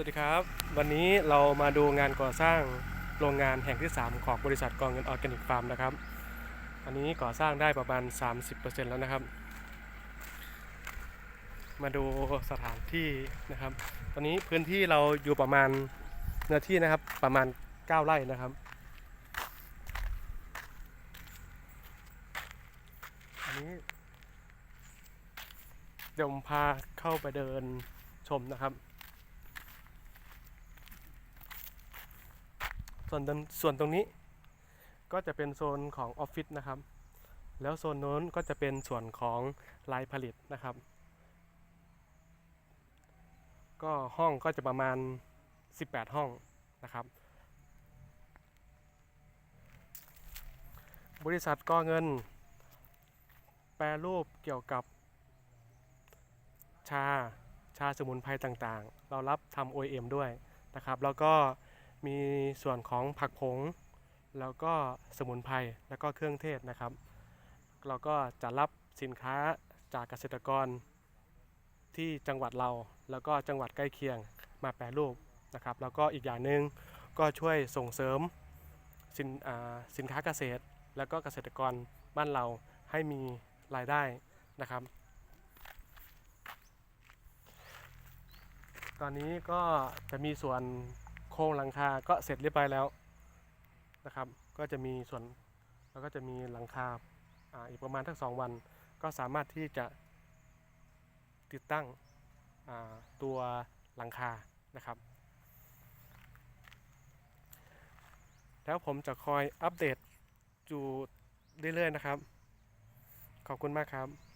สวัสดีครับ วันนี้เรามาดูงานก่อสร้างโรงงานแห่งที่ 3 ของบริษัทกองเงินออร์แกนิกฟาร์มนะครับ อันนี้ก่อสร้างได้ประมาณ 30%แล้วนะครับ มาดูสถานที่นะครับ ตอนนี้พื้นที่เราอยู่ประมาณเนื้อที่นะครับประมาณ 9 ไร่นะครับ อันนี้เดี๋ยวผมพาเข้าไปเดินชมนะครับ ส่วนตรงส่วนตรงนี้ก็จะเป็นโซนของออฟฟิศนะครับ แล้วโซนโน้นก็จะเป็นส่วนของลายผลิตนะครับ ก็ห้องก็จะประมาณ 18 ห้องนะครับ บริษัทก่อเงิน แปรรูปเกี่ยวกับ ชาชาสมุนไพรต่างๆ เรารับทำ OEM ด้วยนะครับ แล้วก็ มีส่วนของผักผง แล้วก็สมุนไพรแล้วก็เครื่องเทศนะครับ เราก็จะรับสินค้าจากเกษตรกรที่จังหวัดเรา แล้วก็จังหวัดใกล้เคียงมาแปรรูปนะครับ แล้วก็อีกอย่างหนึ่งก็ช่วยส่งเสริมสินสินค้าเกษตร แล้วก็เกษตรกรบ้านเราให้มีรายได้นะครับ ตอนนี้ก็จะมีส่วน ครงหลังคาก็เสร็จเรียบร้อยแล้วนะครับ ก็จะมีส่วนแล้วก็จะมีหลังคาอ,อีกประมาณทั้งสองวัน ก็สามารถที่จะติดตั้งตัวหลังคานะครับ แล้วผมจะคอยอัปเดตอยู่เรื่อยๆนะครับ ขอบคุณมากครับ